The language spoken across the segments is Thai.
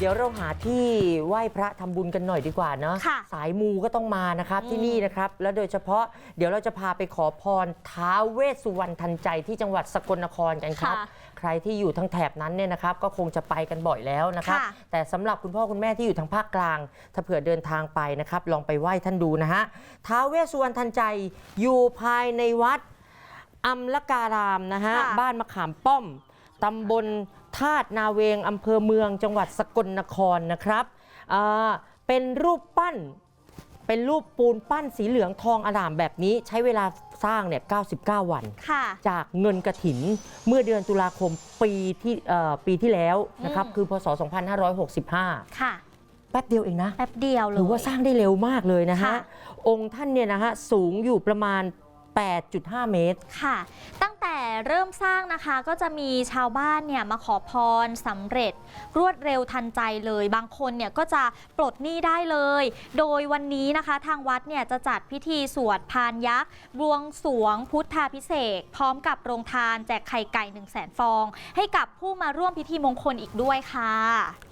เดี๋ยวเราหาที่ไหว้พระทำบุญกันหน่อยดีกว่าเนาะค่ะสายมูก็ต้องมานะครับอืมที่นี่นะครับ แล้วโดยเฉพาะเดี๋ยวเราจะพาไปขอพรท้าวเวสสุวรรณทันใจที่จังหวัดสกลนครกันครับค่ะใครที่อยู่ทางแถบนั้นเนี่ยนะครับ ก็คงจะไปกันบ่อยแล้วนะครับค่ะแต่สำหรับคุณพ่อคุณแม่ที่อยู่ทางภาคกลาง ถ้าเผื่อเดินทางไปนะครับ ลองไปไหว้ท่านดูนะฮะท้าวเวสสุวรรณทันใจอยู่ภายในวัดอัมลการามนะฮะค่ะบ้านมะขามป้อมตำบล ธาตุนาเวงอำเภอเมืองจังหวัดสกลนครนะครับอ่าเป็นรูปปั้นเป็นรูปปูนปั้นสีเหลืองทองอร่ามแบบนี้ใช้เวลาสร้างเนี่ย 99 วันค่ะจากเงินกระถินเมื่อเดือนตุลาคมปีที่เอ่อปีที่แล้วนะครับอืมคือพศ 2565 ค่ะ แป๊บเดียวเองนะ แป๊บเดียวเลยถือว่าสร้างได้เร็วมากเลยนะฮะค่ะองค์ท่านเนี่ยนะฮะ สูงอยู่ประมาณ 8.5 เมตร ค่ะ ตั้งแต่ เริ่มสร้างนะคะก็จะมีชาวบ้านเนี่ยมาขอพรสำเร็จ รวดเร็วทันใจเลย บางคนเนี่ยก็จะปลดหนี้ได้เลย โดยวันนี้นะคะทางวัดเนี่ยจะจัดพิธีสวดพานยักษ์บวงสรวงพุทธาพิเศษพร้อมกับโรงทานแจกไข่ไก่1 0 0 0 0แสนฟอง ให้กับผู้มาร่วมพิธีมงคลอีกด้วยค่ะ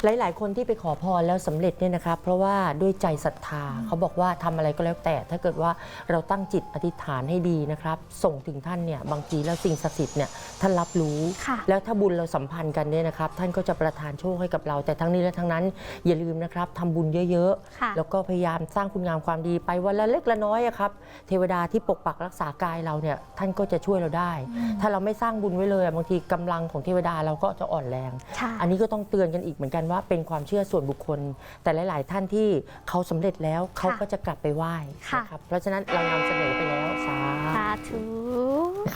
หลาย ๆ คนที่ไปขอพรแล้วสำเร็จเนี่ยนะครับเพราะว่าด้วยใจศรัทธาเขาบอกว่าทำอะไรก็แล้วแต่ ถ้าเกิดว่าเราตั้งจิตอธิษฐานให้ดีนะครับ ส่งถึงท่านเนี่ยบางทีแล้วสิ่งศักดิ์สิทธิ์เนี่ยท่านรับรู้ค่ะแล้วถ้าบุญเราสัมพันธ์กันเนี่ยนะครับ ท่านก็จะประทานโชคให้กับเรา แต่ทั้งนี้และทั้งนั้นอย่าลืมนะครับทำบุญเยอะค่ะๆแล้วก็พยายามสร้างคุณงามความดีไปวันละเล็กละน้อยอะครับ เทวดาที่ปกปักรักษากายเราเนี่ยท่านก็จะช่วยเราได้ ถ้าเราไม่สร้างบุญไว้เลยอะบางทีกำลังของเทวดาเราก็จะอ่อนแรงค่ะอันนี้ก็ต้องเตือนกันอีกเหมือนกันว่าเป็นความเชื่อส่วนบุคคล แต่หลาย ๆ ท่านที่เขาสำเร็จแล้วเขาก็จะกลับไปไหว้ค่ะนะครับเพราะฉะนั้นเรานำเสนอไปแล้วสาสาธุ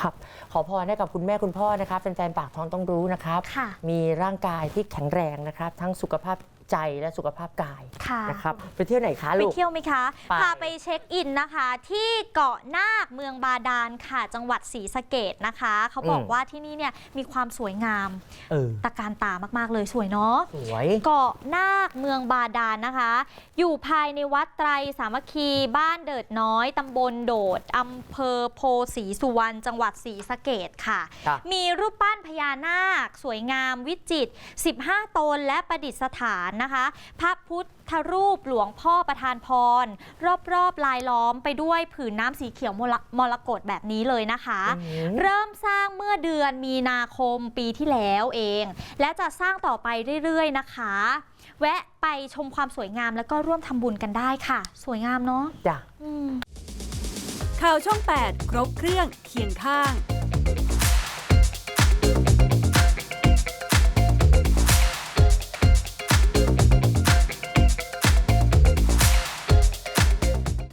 ครับ ขอพรให้กับคุณแม่คุณพ่อนะครับแฟนๆปากท้องต้องรู้นะครับ ค่ะ มีร่างกายที่แข็งแรงนะครับ ทั้งสุขภาพ ใจและสุขภาพกายค่ะนะครับไปเที่ยวไหนคะไปลูก เที่ยวไหมคะไป พาไปเช็คอินนะคะ ที่เกาะนาคเมืองบาดาลค่ะ จังหวัดศรีสะเกดนะคะ เขาบอกว่าที่นี่เนี่ยมีความสวยงามเออตะการตามากๆเลยสวยเนาะ สวย เกาะนาคเมืองบาดาลนะคะ อยู่ภายในวัดไตรสามัคคีบ้านเดิดน้อยตำบลโดดอำเภอโพสีสุวรรณจังหวัดศรีสะเกดค่ะจ้ะมีรูปปั้นพญานาค สวยงามวิจิตร15 ตนและประดิษฐานนะคะ พระพุทธรูปหลวงพ่อประธานพร รอบๆลายล้อมไปด้วยผืนน้ำสีเขียวมรมรกตแบบนี้เลยนะคะอืมเริ่มสร้างเมื่อเดือนมีนาคมปีที่แล้วเอง และจะสร้างต่อไปเรื่อยๆนะคะ แวะไปชมความสวยงามแล้วก็ร่วมทำบุญกันได้ค่ะ สวยงามเนาะจ้ะอืมข่าวช่อง 8 ครบเครื่องเคียงข้าง